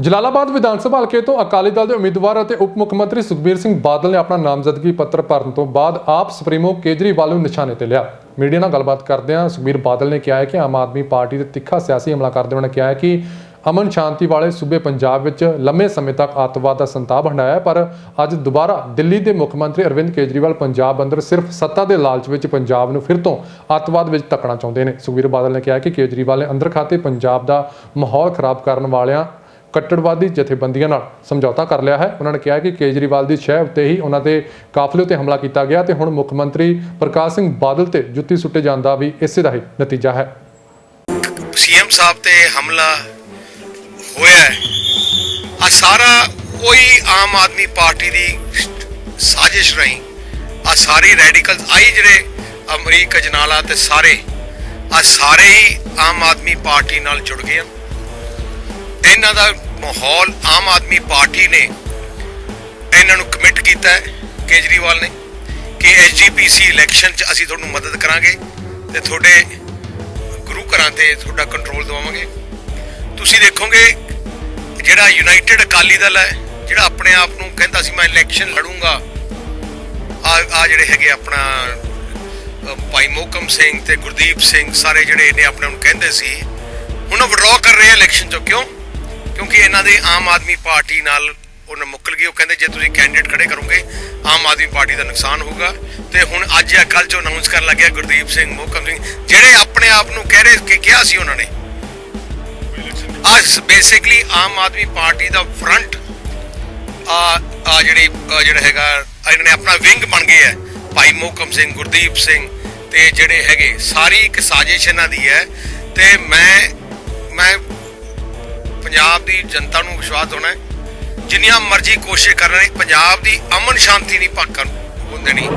ਜਲਾਲਾਬਾਦ ਵਿਧਾਨ ਸਭਾ ਹਲਕੇ ਤੋਂ ਅਕਾਲੀ ਦਲ ਦੇ ਉਮੀਦਵਾਰ ਅਤੇ ਉਪ ਮੁੱਖ ਮੰਤਰੀ ਸੁਖਬੀਰ ਸਿੰਘ ਬਾਦਲ ਨੇ ਆਪਣਾ ਨਾਮਜ਼ਦਗੀ ਪੱਤਰ ਭਰਨ ਤੋਂ ਬਾਅਦ ਆਪ ਸੁਪਰੀਮੋ ਕੇਜਰੀਵਾਲ ਨੂੰ ਨਿਸ਼ਾਨੇ ਤੇ ਲਿਆ। ਮੀਡੀਆ ਨਾਲ ਗੱਲਬਾਤ ਕਰਦਿਆਂ ਸੁਖਬੀਰ ਬਾਦਲ ਨੇ ਕਿਹਾ ਹੈ ਕਿ ਆਮ ਆਦਮੀ ਪਾਰਟੀ ਦੇ ਤਿੱਖਾ ਸਿਆਸੀ ਹਮਲਾ ਕਰਦੇ ਉਹਨਾਂ ਕਿਹਾ ਹੈ ਕਿ ਅਮਨ ਸ਼ਾਂਤੀ ਵਾਲੇ ਸੂਬੇ ਪੰਜਾਬ ਵਿੱਚ ਲੰਮੇ ਸਮੇਂ ਤੱਕ ਅੱਤਵਾਦ ਦਾ ਸੰਤਾਪ ਹੰਡਾਇਆ ਪਰ ਅੱਜ ਦੁਬਾਰਾ ਦਿੱਲੀ ਦੇ ਮੁੱਖ ਮੰਤਰੀ ਅਰਵਿੰਦ ਕੇਜਰੀਵਾਲ ਪੰਜਾਬ ਅੰਦਰ ਸਿਰਫ ਸੱਤਾ ਦੇ ਲਾਲਚ ਵਿੱਚ ਪੰਜਾਬ ਨੂੰ ਫਿਰ ਤੋਂ ਅੱਤਵਾਦ ਵਿੱਚ ਧੱਕਣਾ ਚਾਹੁੰਦੇ ਨੇ। ਸੁਖਬੀਰ ਬਾਦਲ ਨੇ ਕਿਹਾ ਕਿ ਕੇਜਰੀਵਾਲ ਨੇ ਅੰਦਰ ਖਾਤੇ ਪੰਜਾਬ ਦਾ ਮਾਹੌਲ ਖਰਾਬ ਕਰਨ ਵਾਲਿਆਂ ਕੱਟੜਵਾਦੀ ਜਥੇਬੰਦੀਆਂ ਨਾਲ ਸਮਝੌਤਾ ਕਰ ਲਿਆ ਹੈ। ਉਹਨਾਂ ਨੇ ਕਿਹਾ ਕਿ ਕੇਜਰੀਵਾਲ ਦੀ ਸ਼ਹਿ ਉੱਤੇ ਹੀ ਉਹਨਾਂ ਦੇ ਕਾਫਲੇ ਉੱਤੇ ਹਮਲਾ ਕੀਤਾ ਗਿਆ ਤੇ ਹੁਣ ਮੁੱਖ ਮੰਤਰੀ ਪ੍ਰਕਾਸ਼ ਸਿੰਘ ਬਾਦਲ ਤੇ ਜੁੱਤੀ ਸੁੱਟੇ ਜਾਣ ਦਾ ਵੀ ਇਸੇ ਦਾ ਹੀ ਨਤੀਜਾ ਹੈ। ਸੀਐਮ ਸਾਹਿਬ ਤੇ ਹਮਲਾ ਹੋਇਆ ਹੈ। ਆ ਸਾਰਾ ਕੋਈ ਆਮ ਆਦਮੀ ਪਾਰਟੀ ਦੀ ਸਾਜ਼ਿਸ਼ ਰਹੀ ਆ ਸਾਰੇ ਰੈਡੀਕਲਸ ਆਈ ਜਿਹੜੇ ਅਮਰੀਕ ਅਜਨਾਲਾ ਤੇ ਸਾਰੇ, ਆ ਸਾਰੇ ਹੀ ਆਮ ਆਦਮੀ ਪਾਰਟੀ ਨਾਲ ਜੁੜ ਗਏ ਹਨ। ਇਹਨਾਂ ਦਾ ਮਾਹੌਲ ਆਮ ਆਦਮੀ ਪਾਰਟੀ ਨੇ ਇਹਨਾਂ ਨੂੰ ਕਮਿਟ ਕੀਤਾ ਹੈ, ਕੇਜਰੀਵਾਲ ਨੇ, ਕਿ ਐਸਜੀਪੀਸੀ ਇਲੈਕਸ਼ਨ 'ਚ ਅਸੀਂ ਤੁਹਾਨੂੰ ਮਦਦ ਕਰਾਂਗੇ ਤੇ ਤੁਹਾਡੇ ਗੁਰੂ ਘਰਾਂ ਤੇ ਤੁਹਾਡਾ ਕੰਟਰੋਲ ਦਵਾਵਾਂਗੇ। ਤੁਸੀਂ ਦੇਖੋਗੇ, ਜਿਹੜਾ ਯੂਨਾਈਟਿਡ ਅਕਾਲੀ ਦਲ ਹੈ, ਜਿਹੜਾ ਆਪਣੇ ਆਪ ਨੂੰ ਕਹਿੰਦਾ ਸੀ, ਮੈਂ ਇਲੈਕਸ਼ਨ ਲੜੂੰਗਾ। ਆ ਆ ਜਿਹੜੇ ਹੈਗੇ ਆਪਣਾ ਭਾਈ ਮੋਕਮ ਸਿੰਘ ਤੇ ਗੁਰਦੀਪ ਸਿੰਘ, ਸਾਰੇ ਜਿਹੜੇ ਨੇ ਆਪਣੇ ਨੂੰ ਕਹਿੰਦੇ ਸੀ। ਉਹਨਾਂ ਉਹ ਕਰ ਰਹੇ ਆ ਇਲੈਕਸ਼ਨ ਚੋਂ, ਕਿਉਂ? ਕਿਉਂਕਿ ਇਹਨਾਂ ਦੇ ਆਮ ਆਦਮੀ ਪਾਰਟੀ ਨਾਲ ਉਹਨਾਂ ਮੁੱਕਲ ਗਈ। ਉਹ ਕਹਿੰਦੇ ਜੇ ਤੁਸੀਂ ਕੈਂਡੀਡੇਟ ਖੜੇ ਕਰੋਗੇ, ਆਮ ਆਦਮੀ ਪਾਰਟੀ ਦਾ ਨੁਕਸਾਨ ਹੋਊਗਾ। ਤੇ ਹੁਣ ਅੱਜ ਜਾਂ ਕੱਲ ਜੋ ਅਨਾਉਂਸ ਕਰਨ ਲੱਗਿਆ ਗੁਰਦੀਪ ਸਿੰਘ ਮੋਹਕਮ ਸਿੰਘ, ਜਿਹੜੇ ਆਪਣੇ ਆਪ ਨੂੰ ਕਹਿ ਰਹੇ ਕਿ ਕਿਹਾ ਸੀ ਉਹਨਾਂ ਨੇ। ਅੱਜ ਬੇਸਿਕਲੀ ਆਮ ਆਦਮੀ ਪਾਰਟੀ ਦਾ ਫਰੰਟ ਆ ਜਿਹੜੀ ਜਿਹੜਾ ਹੈਗਾ, ਇਹਨਾਂ ਨੇ ਆਪਣਾ ਵਿੰਗ ਬਣ ਗਏ ਹੈ। ਭਾਈ ਮੋਹਕਮ ਸਿੰਘ, ਗੁਰਦੀਪ ਸਿੰਘ ਤੇ ਜਿਹੜੇ ਹੈਗੇ, ਸਾਰੀ ਇੱਕ ਸਾਜ਼ਿਸ਼ ਇਹਨਾਂ ਦੀ ਹੈ। ਤੇ ਮੈਂ ਮੈਂ ਪੰਜਾਬ ਦੀ ਜਨਤਾ ਨੂੰ ਵਿਸ਼ਵਾਸ ਹੋਣਾ ਹੈ। ਜਿੰਨੀਆਂ ਮਰਜ਼ੀ ਕੋਸ਼ਿਸ਼ ਕਰਨ, ਪੰਜਾਬ ਦੀ ਅਮਨ ਸ਼ਾਂਤੀ ਨਹੀਂ ਪਾਕਣ ਹੁੰਦੇ ਨਹੀਂ